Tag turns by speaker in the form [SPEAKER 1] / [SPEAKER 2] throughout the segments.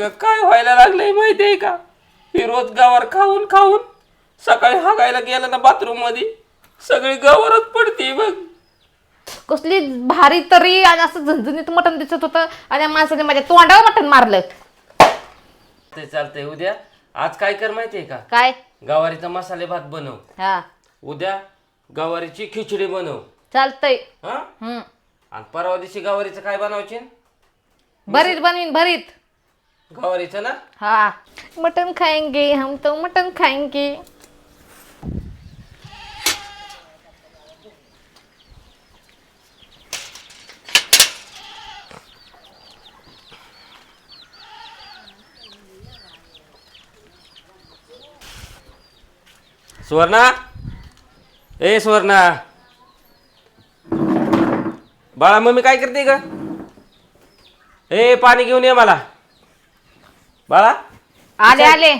[SPEAKER 1] अगं काय व्हायला लागलंय माहिती आहे का? ही रोज गावावर खाऊन खाऊन सकाळी हागायला गेलं ना बाथरूममध्ये सगळी गावावरच पडते बघ.
[SPEAKER 2] कसली भारी तरी आणि असं झणझणीत मटण दिसत होतं आणि या माणसाने माझ्या तोंडावर मटण मारलं.
[SPEAKER 1] ते चालतंय. उद्या आज काय कर माहितीये का?
[SPEAKER 2] काय?
[SPEAKER 1] गवारीचा मसाले भात बनव.
[SPEAKER 2] हा.
[SPEAKER 1] उद्या गवारीची खिचडी बनव.
[SPEAKER 2] चालतंय.
[SPEAKER 1] हा?
[SPEAKER 2] हम्म.
[SPEAKER 1] आणि परवा दिवशी गवारीचं काय बनवायचे
[SPEAKER 2] भरीत बनवीन भरीत.
[SPEAKER 1] गवारीचं ना?
[SPEAKER 2] हाँ. मटन खाएंगे हम तो मटन खाएंगे
[SPEAKER 1] सुवर्णा? ए सुवर्णा. बाळा मम्मी काय करते ग? ए पाणी घेऊन ये मला. बाळा
[SPEAKER 2] आले आले.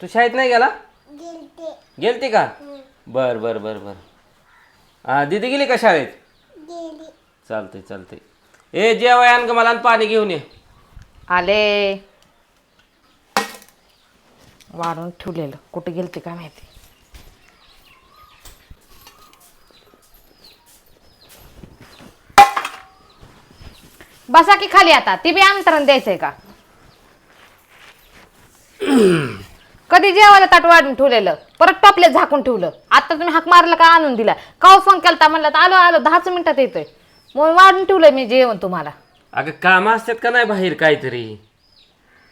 [SPEAKER 1] तू शाळेत नाही गेला? गेलती. का? बर बर बर बर. हा दीदी गेली का शाळेत? चालतंय चालतंय. ए जेवाय आण ग मला आणि पाणी घेऊन ये.
[SPEAKER 2] आले. वाढून ठेवलेलं. कुठे गेलते काय माहिती? बसा की खाली आता. ती बी आमंत्रण द्यायचंय का? कधी जेवायला ताट वाढून ठेवलेलं परत टोपले झाकून ठेवलं. आता तुम्ही हाक मारला का आणून दिला? का फोन केला म्हणलं तर आलो आलो दहाच मिनिटात येतोय. मग वाढून ठेवलंय मी जेवण तुम्हाला.
[SPEAKER 1] अगं काम असतात का नाही बाहेर काहीतरी?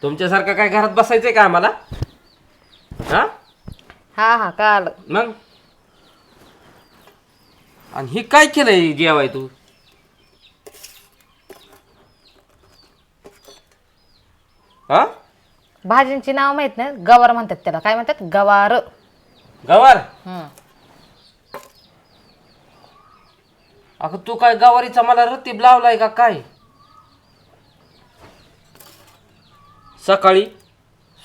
[SPEAKER 1] तुमच्यासारखं काय घरात बसायचंय का आम्हाला? हा?
[SPEAKER 2] हा हा काल
[SPEAKER 1] मग? आणि हे काय केलंय जेवाय तू? हा?
[SPEAKER 2] भाजींची नाव माहीत नाही गवार म्हणतात त्याला. काय म्हणतात? गवार.
[SPEAKER 1] गवार?
[SPEAKER 2] हम्म.
[SPEAKER 1] अगं तू काय गवारीचा मला रतीब लावलाय का काय? सकाळी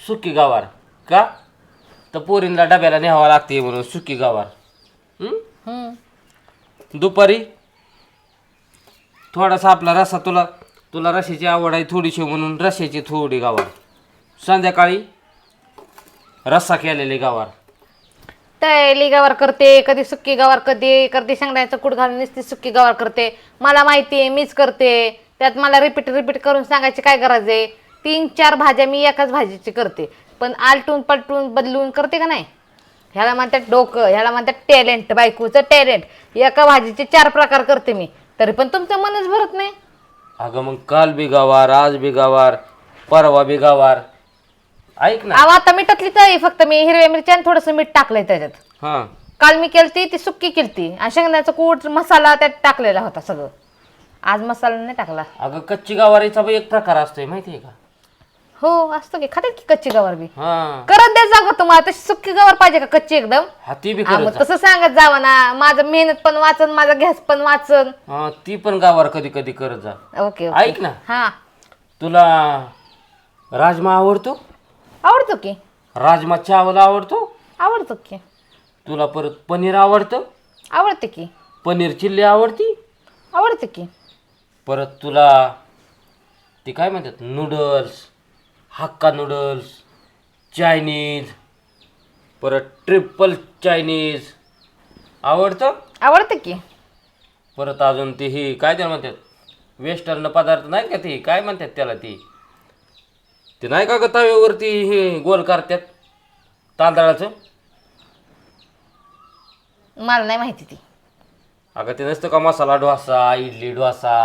[SPEAKER 1] सुकी गवार का? तर पोरींना डब्याला न्यावा लागते म्हणून सुकी गवार. हं?
[SPEAKER 2] हम्म.
[SPEAKER 1] दुपारी थोडासा आपला रसा तुला तुला रशाची आवड आहे थोडीशी म्हणून रशाची थोडी गावार. संध्याकाळी रस्सा केलेली गावार.
[SPEAKER 2] तळलेली गवार करते कधी सुक्की गवार कधी कधी शेंगदाण्याचं कूट घालून नुसती सुक्की गवार करते. मला माहिती आहे मीच करते. त्यात मला रिपीट रिपीट करून सांगायची काय गरज आहे? तीन चार भाज्या मी एकाच भाजीची करते. पण आलटून पलटून बदलून करते का नाही? ह्याला म्हणतात डोकं ह्याला म्हणतात टॅलेंट बायकोचं टॅलेंट एका भाजीचे चार प्रकार करते मी. तरी पण तुमचं मनच भरत नाही.
[SPEAKER 1] अगं मग काल बी गावार आज बी गावार परवा बी गावार. ऐक ना.
[SPEAKER 2] अहो आता मिठातली तळी फक्त मी हिरव्या मिरच्या आणि थोडंसं मीठ टाकलंय त्याच्यात.
[SPEAKER 1] हा.
[SPEAKER 2] काल मी केलती ती सुक्की केलती. आणि शेंगदाण्याचा कूट मसाला त्यात टाकलेला होता सगळं. आज मसाला नाही टाकला.
[SPEAKER 1] अगं कच्ची गवारीचा बी एक प्रकार असतोय माहितीये का?
[SPEAKER 2] हो असतो की. खातात की कच्ची गवार बी?
[SPEAKER 1] हा.
[SPEAKER 2] करत द्या जागो तुम्हाला. तशी सुक्की गवार पाहिजे का कच्ची एकदम?
[SPEAKER 1] हा ती बी
[SPEAKER 2] हा,
[SPEAKER 1] करत
[SPEAKER 2] मग
[SPEAKER 1] जा.
[SPEAKER 2] तसं सांगत जावं ना माझं मेहनत पण वाचन माझा गॅस पण वाचन.
[SPEAKER 1] हा ती पण गावार कधी कधी करत जा.
[SPEAKER 2] Okay okay.
[SPEAKER 1] ऐक ना.
[SPEAKER 2] हा.
[SPEAKER 1] तुला राजमा आवडतो?
[SPEAKER 2] आवडतो की?
[SPEAKER 1] राजमा चावल आवडतो?
[SPEAKER 2] आवडतो की.
[SPEAKER 1] तुला परत पनीर आवडतं?
[SPEAKER 2] आवडते की.
[SPEAKER 1] पनीर चिल्ली आवडती?
[SPEAKER 2] आवडते की.
[SPEAKER 1] परत तुला ते काय म्हणतात? नूडल्स हक्का नूडल्स चायनीज परत ट्रिपल चायनीज आवडतं?
[SPEAKER 2] आवडते की.
[SPEAKER 1] परत अजून ती ही काय त्याला म्हणतात? वेस्टर्न पदार्थ नाही का ती? काय म्हणतात त्याला ती? ते नाही का ग तव्यावरती हे गोल करतात तांदळाचं?
[SPEAKER 2] मला नाही माहिती ती.
[SPEAKER 1] अगं ते नसतं का मसाला डोसा इडली डोसा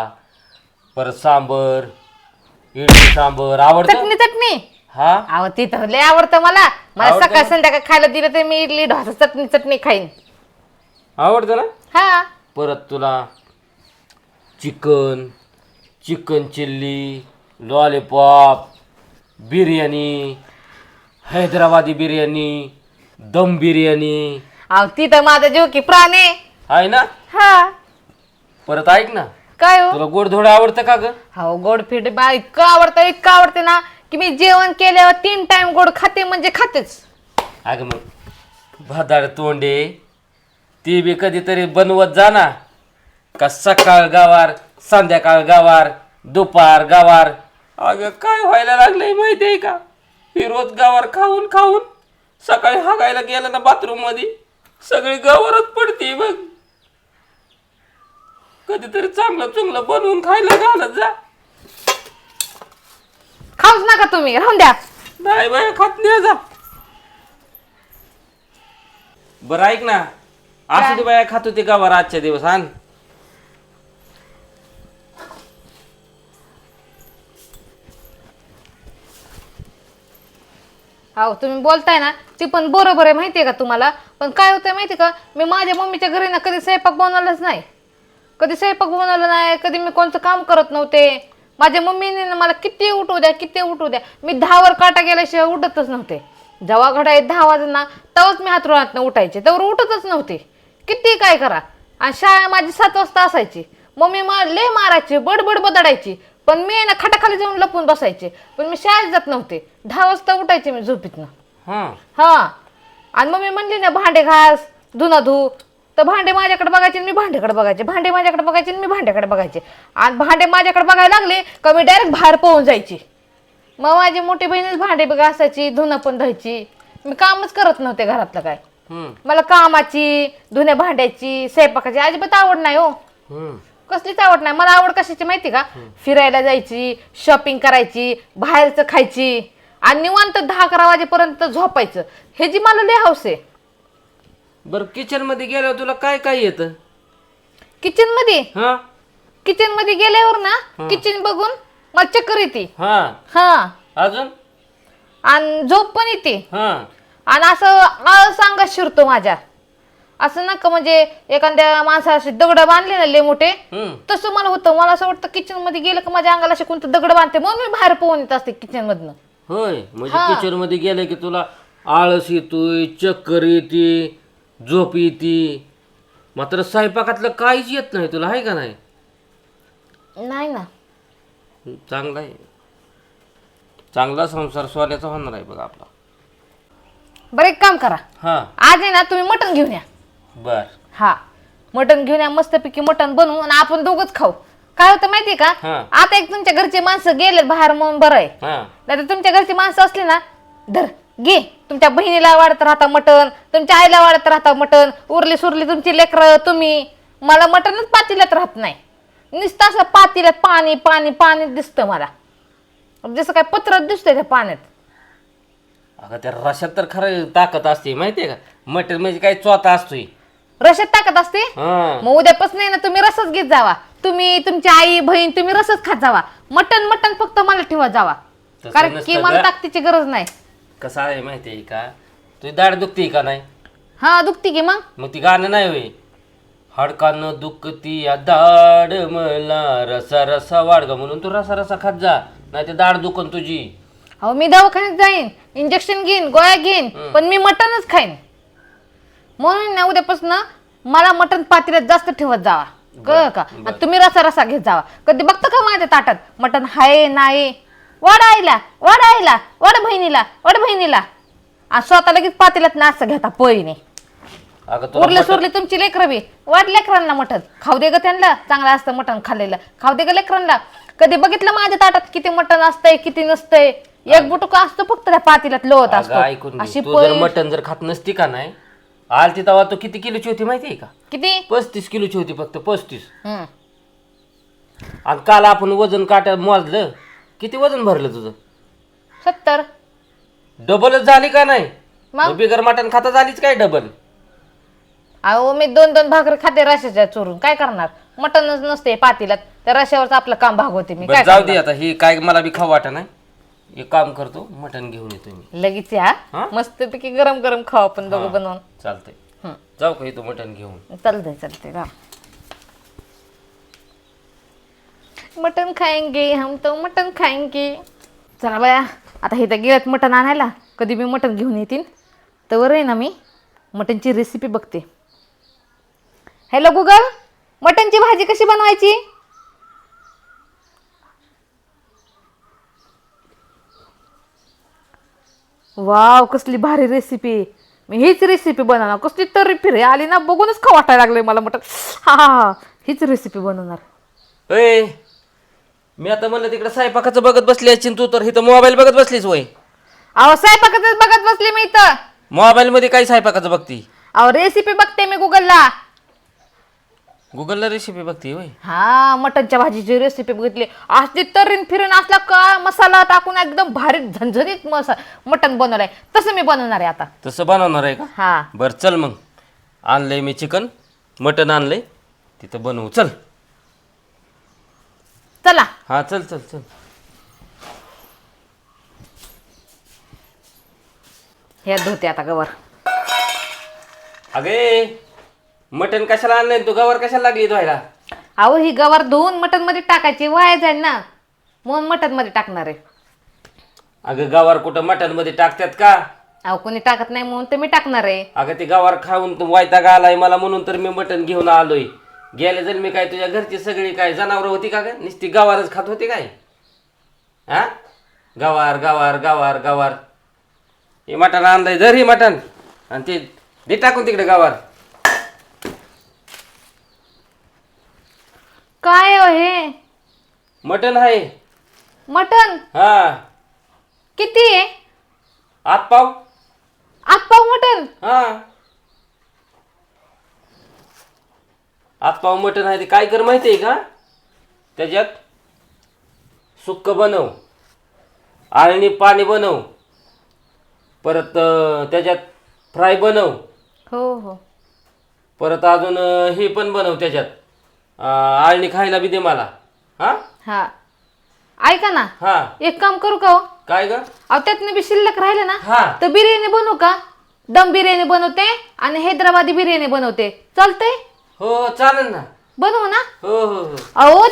[SPEAKER 1] परत सांबर इडली सांबर आवडतं?
[SPEAKER 2] चटणी चटणी.
[SPEAKER 1] हा?
[SPEAKER 2] अहो ती तर लय आवडतं मला. मला
[SPEAKER 1] आवडतं
[SPEAKER 2] सकाळ
[SPEAKER 1] ना?
[SPEAKER 2] संध्याकाळ खायला दिलं तर मी इडली ढोसा चटणी चटणी खाईन.
[SPEAKER 1] आवडतं ना?
[SPEAKER 2] हा.
[SPEAKER 1] परत तुला chicken chicken chilli lollipop biryani Hyderabadi biryani dum biryani.
[SPEAKER 2] अहो ती तर माझा जीव की प्राण आहे.
[SPEAKER 1] आहे ना?
[SPEAKER 2] हा.
[SPEAKER 1] परत ऐक ना.
[SPEAKER 2] काय हो?
[SPEAKER 1] तुला गोडधोड आवडतं का ग?
[SPEAKER 2] हो गोड फिट बा इतकं आवडतं इतकं आवडते ना की मी जेवण केल्यावर तीन टाइम गोड खाते म्हणजे खातेच.
[SPEAKER 1] अगं मग भादाड तोंडे ती बी कधीतरी बनवत जा ना. का सकाळ गावार संध्याकाळ गावार दुपार गावार अगं काय व्हायला लागलंय माहिती आहे का? ही रोज गावावर खाऊन खाऊन सकाळी हागायला गेलं ना बाथरूममध्ये सगळी गावावरच पडते बघ. कधीतरी चांगलं चुंगलं बनवून खायला घालत जा.
[SPEAKER 2] खाऊच नका तुम्ही राहून द्या.
[SPEAKER 1] नाही बाय खात नाही जा. बरं ऐक ना. असू दे बाया खात होती गावावर आजच्या दिवस आण.
[SPEAKER 2] हो तुम्ही बोलताय ना ती पण बरोबर आहे माहिती आहे का तुम्हाला? पण काय होतंय माहिती का? मी माझ्या मम्मीच्या घरी ना कधी स्वयंपाक बनवलाच नाही. कधी स्वयंपाक बनवला नाही कधी मी कोणतं काम करत नव्हते. माझ्या मम्मीने ना मला किती उठू द्या किती उठू द्या. मी दहावर काटा गेल्याशिवाय उठतच नव्हते. जेव्हा घड्याळ दहा वाजना तेव्हाच मी हातरुणात उठायचे. तेव्हा उठतच नव्हते. किती काय करा? आणि शाळा माझी सात वाजता असायची. मम्मी मला लय मारायची बडबड बदडायची. पण मी ना खाटाखाली जाऊन लपून बसायचे. पण मी शाळेत जात नव्हते. दहा वाजता उठायचे मी झोपीतनं.
[SPEAKER 1] हा.
[SPEAKER 2] हा. आणि मग मी म्हणली ना भांडे घास धुना धू. तर भांडे माझ्याकडे बघायचे आणि मी भांड्याकडे बघायचे. भांडे माझ्याकडे बघायचे आणि मी भांड्याकडे बघायचे. आणि भांडे माझ्याकडे बघायला लागले का मी डायरेक्ट बाहेर पोहून जायची. मग माझी मोठी बहिणीच भांडे बघ असायची धुणं पण धुवायची. मी कामच करत नव्हते घरातलं काय.
[SPEAKER 1] हम्म.
[SPEAKER 2] मला कामाची धुण्या भांड्याची स्वयंपाकाची अजिबात आवड नाही हो.
[SPEAKER 1] हम्म.
[SPEAKER 2] कसलीच आवड नाही. मला आवड कशाची माहिती का? फिरायला जायची शॉपिंग करायची बाहेरचं खायची आणि निवांत दहा अकरा वाजेपर्यंत झोपायचं. हे जी मला लय हौस आहे.
[SPEAKER 1] बर किचनमध्ये गेल्यावर तुला काय काय येत?
[SPEAKER 2] किचनमध्ये?
[SPEAKER 1] हा.
[SPEAKER 2] किचनमध्ये गेल्यावर ना किचन बघून मला चक्कर येते.
[SPEAKER 1] हा.
[SPEAKER 2] हा.
[SPEAKER 1] अजून?
[SPEAKER 2] आणि झोप पण येते.
[SPEAKER 1] हा.
[SPEAKER 2] आणि असं सांगत शिरतो माझ्या. असं नका म्हणजे एखाद्या माणसाशी दगड बांधले ना लय मोठे
[SPEAKER 1] हम्म.
[SPEAKER 2] तसं मला होतं. मला असं वाटतं किचनमध्ये गेलं का माझ्या अंगाला असे कोणतं दगड बांधते म्हणून मी बाहेर पोहून येत असते किचन मधनं.
[SPEAKER 1] होय म्हणजे किचनमध्ये गेलं की तुला आळस येतोय चक्कर येते झोप येते. मात्र स्वयंपाकातलं काहीच येत नाही तुला आहे का नाही?
[SPEAKER 2] नाही ना.
[SPEAKER 1] चांगला आहे. चांगला संसार सोन्याचा होणार आहे बघा आपला.
[SPEAKER 2] बरं एक काम करा.
[SPEAKER 1] हा.
[SPEAKER 2] आज आहे ना तुम्ही मटण घेऊन या.
[SPEAKER 1] बर.
[SPEAKER 2] हा. मटण घेऊन या मस्तपैकी मटण बनवू आणि आपण दोघच खाऊ. काय होतं माहितीये का?
[SPEAKER 1] हा.
[SPEAKER 2] आता एक तुमच्या घरचे माणसं गेलेत बाहेर म्हणून बरं आहे.
[SPEAKER 1] हा.
[SPEAKER 2] नाही तुमच्या घरची माणसं असली ना धर घे. तुमच्या बहिणीला वाढत राहता मटण तुमच्या आईला वाढत राहता मटण उरली सुरली तुमची लेकरं तुम्ही. मला मटणच पातील्यात राहत नाही. नुसतं असं पातील्यात पाणी पाणी पाणी दिसतं मला. जसं काय पत्रच दिसतंय त्या पाण्यात.
[SPEAKER 1] अगं त्या रशात तर खरं ताकद असते माहितीये का? मटण म्हणजे काय चोथा असतोय.
[SPEAKER 2] रशात टाकत असते?
[SPEAKER 1] हा.
[SPEAKER 2] मग उद्यापासून आहे ना तुम्ही रसच घेत जावा. तुम्ही तुमची आई बहीण तुम्ही रसच खात जावा. मटन मटन फक्त मला ठेवा जावा.
[SPEAKER 1] तसं
[SPEAKER 2] कारण की मला
[SPEAKER 1] गं.
[SPEAKER 2] ताकदीची गरज नाही.
[SPEAKER 1] कसं आहे माहितीये का? तुझी दाढ दुखते का नाही?
[SPEAKER 2] हा दुखती की मग?
[SPEAKER 1] मग ती गाणं नाही होय. हाडकानं दुखती या दाड मला. रसा रसा वाढगा म्हणून तू रसा रसा खात जा. नाही ते दाढ दुखन तुझी.
[SPEAKER 2] अहो मी दवाखान्यात जाईन. इंजेक्शन घेईन गोळ्या घेईन. पण मी मटनच खाईन. म्हणून ना उद्यापासून मला मटन पातेल्यात जास्त ठेवत जावा. कळ का? आणि तुम्ही रसा रसा घेत जावा. कधी बघता का माझ्या ताटात? मटन हाय नाही वाड आईला वाड आईला वाड बहिणीला वाड बहिणीला. आणि स्वतः लगेच पातेल्यात नाच घेता पळीने.
[SPEAKER 1] अगं तुला
[SPEAKER 2] उरले सुरले तुमची लेकरं बी. वाट लेकरांना मटण. खाऊ दे ग त्यांना. चांगलं असतं मटण खाल्लेलं. खाऊ दे ग लेकरांना. कधी बघितलं माझ्या ताटात किती मटण असतंय किती नसतंय? एक बुटुक असतो फक्त त्या
[SPEAKER 1] अगं ऐकून
[SPEAKER 2] असतो
[SPEAKER 1] घे.
[SPEAKER 2] अशी
[SPEAKER 1] तू जर
[SPEAKER 2] पळी.
[SPEAKER 1] मटण जर खात नसती का नाही आलती तेव्हा तू किती किलोची होती माहितीये का?
[SPEAKER 2] किती?
[SPEAKER 1] पस्तीस किलोची होती फक्त पस्तीस.
[SPEAKER 2] हम्म.
[SPEAKER 1] आणि काल आपण वजन काट्या मोजलं किती वजन भरलं तुझं?
[SPEAKER 2] सत्तर.
[SPEAKER 1] डबलच झाली का नाही?
[SPEAKER 2] मग?
[SPEAKER 1] मग बिगर मटण खाता झालीच काय डबल?
[SPEAKER 2] अहो मी दोन दोन भाकरी खाते रशाच्या चोरून. काय करणार? मटणच नसते पातीलात. त्या रशावरच आपलं काम भागवते मी. काय
[SPEAKER 1] जाऊ दे आता. हे काय मला बी खाऊ वाटा नाही. एक काम करतो मटण घेऊन येतो मी?
[SPEAKER 2] लगेच या.
[SPEAKER 1] हा?
[SPEAKER 2] मस्तपैकी गरम गरम खाऊ आपण दोघं बनवून.
[SPEAKER 1] चालतंय. जाऊ का इथं मटण घेऊन?
[SPEAKER 2] चालतंय चालतंय राम मटन खाएंगे हम तो मटन खाएंगे चला बाया आता हे तर गेल्यात मटण आणायला. कधी मी मटण घेऊन येतील. तर आहे ना मी मटणची रेसिपी बघते. हॅलो गुगल मटणची भाजी कशी बनवायची? वाव कसली भारी रेसिपी मी हीच रेसिपी बनवणार. कसली तरी फिरे. आली ना बघूनच खा वाटायला लागले मला मटण हा हा हा. हीच रेसिपी बनवणार.
[SPEAKER 1] ए मी आता म्हणलं तिकडे स्वयंपाकाचं बघत बसली असेल तू तर इथं मोबाईल बघत बसलीस वय.
[SPEAKER 2] अहो स्वयंपाकाच बघत बसले मी इथं.
[SPEAKER 1] मोबाईल मध्ये काय स्वयंपाकाचं बघती?
[SPEAKER 2] अहो रेसिपी बघते मी गुगलला
[SPEAKER 1] गुगलला रेसिपी बघती वय
[SPEAKER 2] हा मटनच्या भाजीची रेसिपी बघितली. असली तरीन फिरून असला का मसाला टाकून एकदम भारी झणझणीत मसा मटन बनवलंय. तसं मी बनवणार आहे आता.
[SPEAKER 1] तसं बनवणार आहे का?
[SPEAKER 2] हा.
[SPEAKER 1] बरं चल मग. आणलंय मी चिकन मटन आणलंय. तिथं बनवू. चल.
[SPEAKER 2] चला.
[SPEAKER 1] हा चल चल चल.
[SPEAKER 2] हे धुते आता गवर.
[SPEAKER 1] अगे! मटन कशाला आणलंय तू गवर कशाला लागली धुवायला?
[SPEAKER 2] अहो ही गवार धुवून मटनमध्ये टाकायची वाया जाईल ना. म्हणून मटनमध्ये टाकणार आहे.
[SPEAKER 1] अगं गवार कुठं मटनमध्ये टाकतात का?
[SPEAKER 2] अहो कोणी टाकत नाही म्हणून तर मी टाकणार आहे.
[SPEAKER 1] अगं ते गवार खाऊन तू वायताग आलाय मला म्हणून तर मी मटन घेऊन आलोय. गेले जर मी काय तुझ्या घरची सगळी काय जनावरं होती का ग? नुसती गवारच खात होती काय? हा गवार गवार गवार गवार. हे मटण आणलंय जर ही मटण. आणि ते दे टाकून तिकडे गवार.
[SPEAKER 2] काय हो हे?
[SPEAKER 1] मटण आहे.
[SPEAKER 2] मटन
[SPEAKER 1] हा.
[SPEAKER 2] किती आहे?
[SPEAKER 1] आत पाव.
[SPEAKER 2] आत पाव मटन
[SPEAKER 1] हा. आत पाव मटण आहे ते काय कर माहिती आहे का? त्याच्यात सुक्क बनव. आणि पाणी बनव. परत अं, त्याच्यात फ्राय बनव.
[SPEAKER 2] हो हो.
[SPEAKER 1] परत अजून अं, हे पण बनव त्याच्यात. आळणी खायला बी दे मला. हा?
[SPEAKER 2] हा. ऐका ना.
[SPEAKER 1] हा.
[SPEAKER 2] एक काम करू का हो?
[SPEAKER 1] काय ग?
[SPEAKER 2] अहो त्यातनं बी शिल्लक राहिले ना
[SPEAKER 1] हा.
[SPEAKER 2] तर बिर्याणी बनवू का? दम बिर्याणी बनवते आणि हैदराबादी बिर्याणी बनवते. चालतंय?
[SPEAKER 1] हो चालेल ना.
[SPEAKER 2] बनवू ना?
[SPEAKER 1] हो हो हो.
[SPEAKER 2] अहो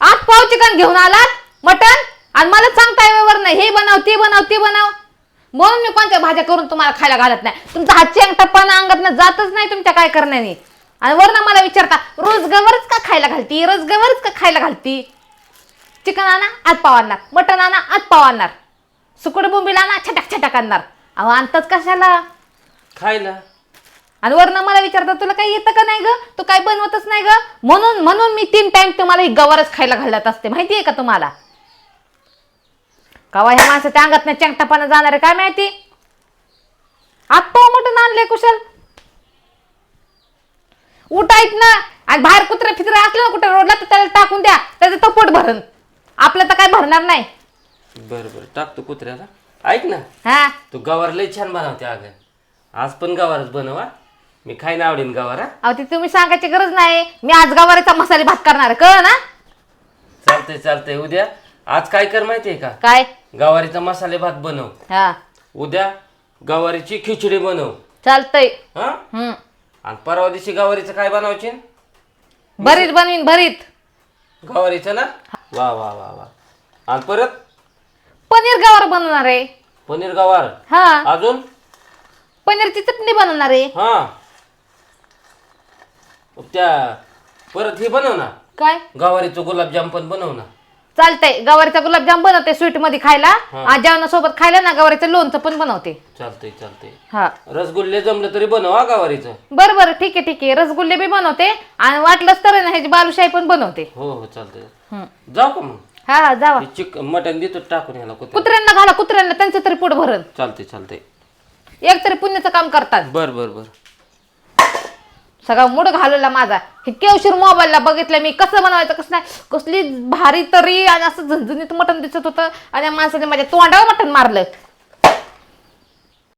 [SPEAKER 2] आत पाव चिकन घेऊन आलात मटन आणि मला सांगताय व्यवहार नाही. हे बनव ते बनव ते बनव. म्हणून मी कोणत्या भाज्या करून तुम्हाला खायला घालत नाही? तुमचा हातची अंगठप्पाना अंगात जातच नाही तुमच्या काय करण्याने. आणि वरनं मला विचारता रोज गवरच का खायला घालती? रोज गवरच का खायला घालती? चिकन आणा आत पाव आणणार. मटन आणा आत पाव आणणार. सुकड बोंबीला आणा छटाक छटाक आणणार. अहो आणतात कशाला?
[SPEAKER 1] खायला.
[SPEAKER 2] आणि वरनं मला विचारतात तुला काही येतं का नाही ग? तू काय बनवतच नाही ग? म्हणून म्हणून मी तीन टाइम तुम्हाला ही गवारच खायला घालत असते. माहितीये का तुम्हाला? कवा ह्या माणसाच्या अंगात नाही चंगटापणा जाणार आहे काय माहिती? आत्ता मटण आणलंय कुशल. उठायत ना. आणि बाहेर कुत्रे फित्रे असले ना कुठे रोडला तर त्याला टाकून द्या. त्याचं तो पोट भरण. आपलं तर काय भरणार नाही.
[SPEAKER 1] बरं बरं. टाकतो कुत्र्याला. ऐक ना.
[SPEAKER 2] हा.
[SPEAKER 1] तू गवार लय छान बनवते अगं. आज पण गवारच बनवा मी खायला आवडेन गवार हा.
[SPEAKER 2] अहो ती तुम्ही सांगायची गरज नाही. मी आज गवारीचा मसाले भात करणार कळ ना?
[SPEAKER 1] चालतंय चालतंय. उद्या. आज काय कर माहितीये का?
[SPEAKER 2] काय?
[SPEAKER 1] गवारीचा मसाले भात बनव.
[SPEAKER 2] हा.
[SPEAKER 1] उद्या गवारीची खिचडी बनव.
[SPEAKER 2] चालतंय.
[SPEAKER 1] हा?
[SPEAKER 2] हम्म.
[SPEAKER 1] आणि परवा दिवशी गवारीचं काय बनवायचे?
[SPEAKER 2] भरीत बनवीन भरीत.
[SPEAKER 1] गवारीचं ना? वा वा वा वा. आणि परत?
[SPEAKER 2] पनीर गवार बनवणार आहे.
[SPEAKER 1] पनीर गवार.
[SPEAKER 2] हा.
[SPEAKER 1] अजून?
[SPEAKER 2] पनीरची चटणी बनवणार आहे.
[SPEAKER 1] हा. त्या परत हे बनव ना.
[SPEAKER 2] काय?
[SPEAKER 1] गवारीचं गुलाबजाम पण बनव ना.
[SPEAKER 2] चालतंय. गवारीचा गुलाबजाम बनवते स्वीटमध्ये खायला. आज जेवणासोबत खायला ना गवारीचं लोणचं पण बनवते.
[SPEAKER 1] चालतंय चालतंय.
[SPEAKER 2] हा.
[SPEAKER 1] रसगुल्ले जमलं तरी बनव गवारीचं.
[SPEAKER 2] बरं बरं. ठीक आहे ठीक आहे. रसगुल्ले बी बनवते. आणि वाटलंच तर आहे ना ह्याची बालुशाही पण बनवते.
[SPEAKER 1] हो हो चालतंय. जाऊ का मग?
[SPEAKER 2] हा हा जावा.
[SPEAKER 1] हे चिक मटण देतो टाकून याला कुत्र्या
[SPEAKER 2] कुत्र्यांना घाला कुत्र्यांना त्यांचं तरी पोट भरण.
[SPEAKER 1] चालतंय चालतंय.
[SPEAKER 2] एक तरी पुण्याचं काम करतात.
[SPEAKER 1] बर बर बर.
[SPEAKER 2] सगळा मूड घालवला माझा. हे केवशीर मोबाईलला बघितलं मी. कसं बनवायचं कसं नाही? कसली भारी तरी आणि असं झणझणीत मटण दिसत होतं. आणि या माणसाने माझ्या तोंडावर मटण मारलं.